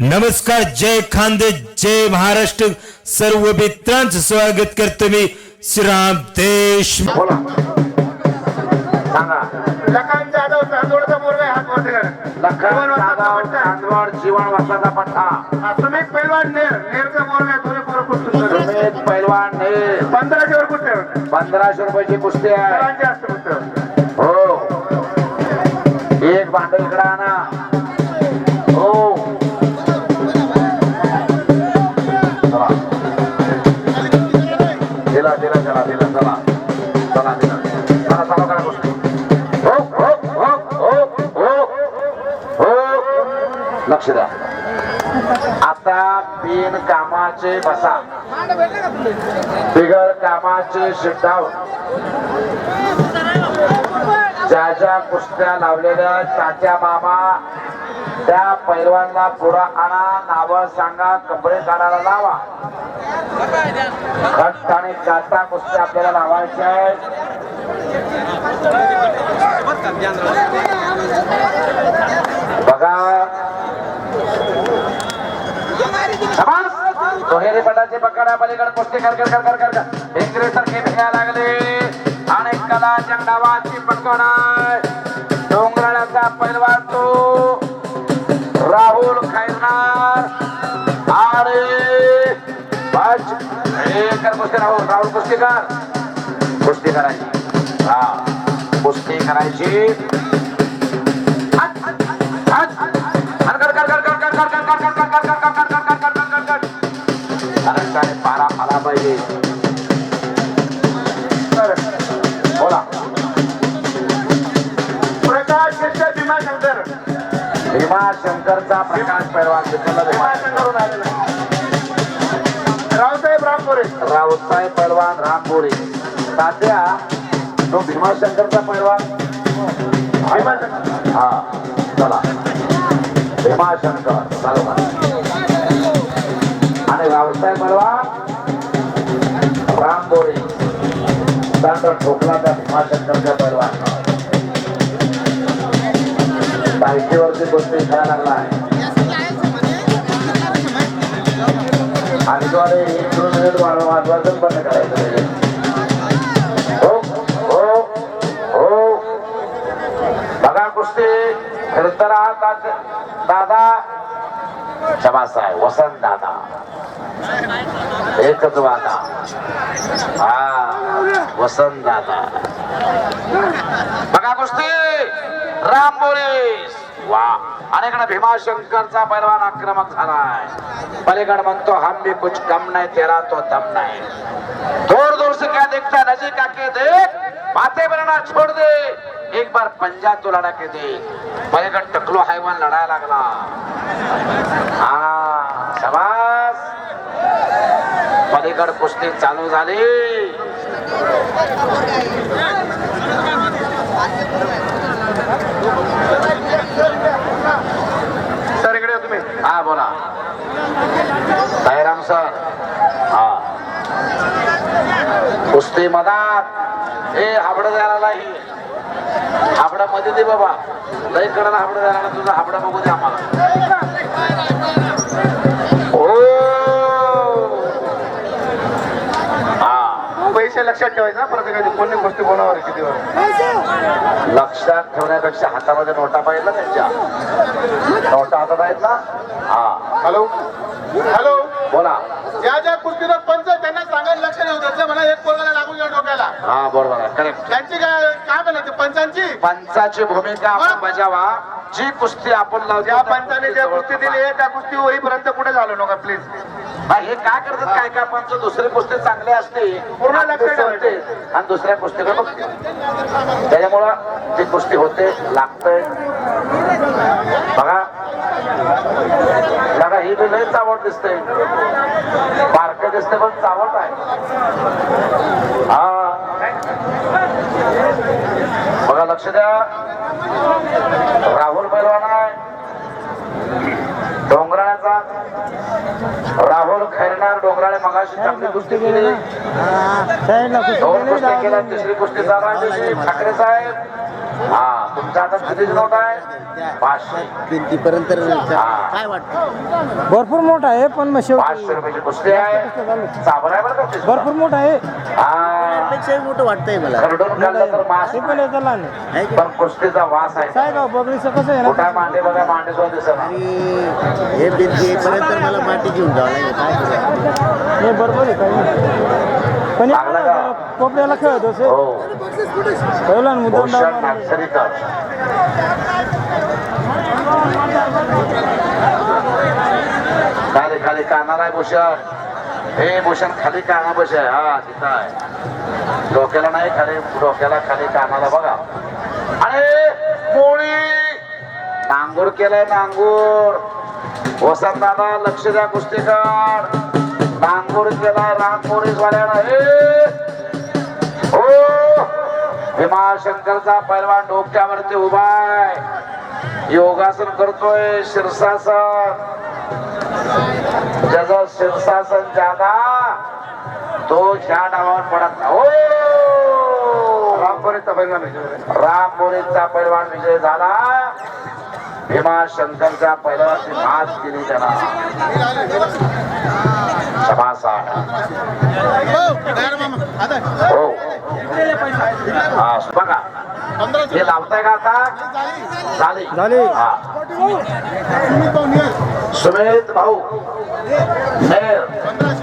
नमस्कार जय खांदे जय महाराष्ट्र. सर्व मित्रांच स्वागत करतो मी श्रीराम देश पंधराशे रुपयाची कुस्ती आहे. हो. एक भांडं इकडे आणा. लक्ष द्या. आता बिन कामाचे बसा. बिगर कामाचे शिटाव ज्या ज्या कुस्त्या लावलेल्या तात्या मामा त्या पैलवानला पुरा आणा नाव सांगा कपडे काढायला लावा. खट आणि जाता कुस्ती आपल्याला लावायच्या आहेत. बघा. दुहेरी पटाचे पकडा पलीकडे. कुस्ती कर कर कर कर कर इंग्रज सारखे भेगा लागले. आणि कला जगडावाची पकडा डोंगराळ्याचा पैलवान करायची का कुस्ती करायची हा कुस्ती करायची पारा आला पाहिजे बोला प्रकाश शंकर भीमाशंकर भीमाशंकरचा प्रकाश पैलवान भीमाशंकर रावसाहेब रामपुरे राऊतसाहेब पैलवान रामपुरी तात्या तो भीमाशंकरचा पैलवान भीमाशंकर? हा चला। भीमाशंकर चालू आणि रावसाहेब पैलवान रामपुरी त्यानंतर ठोकलाचा भीमाशंकरचा पैलवान साहित्यवरती गोष्टी खेळायला लागला आहे। आणि द्वारे मिनिट वाजवायचं बंद करायचं हो हो हो. बघा कुस्ती खरतर दादा. शबास आहे वसंत दादा. एकच वादा. हा वसंत दादा. बघा कुस्ती! राम बोरीस वा! आणि भीमाशंकरचा पैलवान आक्रमक झालाय. पलीकड म्हणतो हम भी कुछ कम नाही तेरा तो दम नाही. दूर दूर से क्या देखता नजीक आके देख। बातें बनाना छोड़ दे। एक बार पंजा तो लड़ा के दे पलीकड टकलो हैवान लढायला लागला। हा शबास! पलीकड कुस्ती चालू झाली। सर इकडे या तुम्ही. हा बोला. साईराम सर. हा. कुस्ती मधात ए हाबडं द्यायला नाही हाबडा मध्ये दे बाबा. लई कडला हाबडं द्यायला तुझा. हाबडा बघू दे आम्हाला. पैसे लक्षात ठेवायचे ना प्रत्येकाची कोणी गोष्टी कोणावर किती वर लक्षात ठेवण्यापेक्षा हातामध्ये नोटा पाहिजे त्यांच्या. नोटा हातात आहेत ना? हा. हॅलो? हॅलो? बोला. ज्या ज्या कुस्तीनं पंच त्यांना सांगायला लक्ष देऊ त्याचं म्हणा एक पोरगाला लागून गेलं डोक्याला. हा बरोबर करेक्ट त्यांची काय काय म्हणायची पंचांची? पंचाची भूमिका आपण बजावा. जी कुस्ती आपण लावतो ज्या पंचाने ज्या कुस्ती दिली आहे त्या कुस्ती होईपर्यंत पुढे झालो नका प्लीज हा, काय करतात? काय काय पंच दुसरी कुस्ती चांगली असते पूर्ण आणि लक्ष सोडते, आणि दुसऱ्या बघते त्याच्यामुळं ती कुस्ती होते लागतंय. बघा. बघा ही बी लय चावट दिसते बारक दिसते पण चावट आहे. हा. बघा लक्ष द्या राहुल पैलवान आहे डोंगराळ्याचा राहुल खैरनार डोंगराळे मगाशी चांगली कुस्ती केली. दोन कुस्ती केल्या तिसरी कुस्ती आहे ठाकरे साहेब. हा. तुमचा आता किती नोट आहे. पाचशे. भिंतीपर्यंत हा. काय वाटतं? भरपूर मोठा आहे पण मग शेवटी पाचशे रुपयाची कुस्ती आहे. चाबर आहे बरं का ते? भरपूर मोठा आहे. हा. पेक्षाही मोठं वाटतंय मला. खरडून खाल्लं तर मास ते पण याचा लहान आहे. आहे की? पण कुस्तीचा वास आहे. सायगाव बगडीचं कसं आहे ना? कुठं मांडे बघा मांडे सुद्धा दिसत आणि हे भिंती येईपर्यंत मला माती घेऊन जावं लागेल. काय करायचं? नाही बरोबर आहे काही नाही. पण लागला का? कोपऱ्याला खेळत असे हो. पहिला मुद्दाम डाव मारला. खाली खाली कानाला आहे भूषण. हे भूषण खाली काना बस आहे हा तिथं आहे. डोक्याला नाही खाली डोक्याला खाली कानाला बघा. अरे मोळी नांगूर केलाय नांगूर. वसंत दादा लक्ष द्या कुस्तीकर नांगूर केलाय रामपोरीस वाल्यानं हे हो भीमाशंकरचा पैलवान डोक्यावरती उभा आहे. योगासन करतोय शीर्षासन ज्याचं शीर्षासन जादा तो ह्या डावावर पडत. हो रामपुरीचा पैलवान रामपुरीचा पैलवान विजय झाला. भीमाशंकरच्या पैलवानची मात केली त्यांना. शबासा हो हा. बघा. हे लावताय का आता? झाली. झाली. हा. सुमित भाऊ. मेर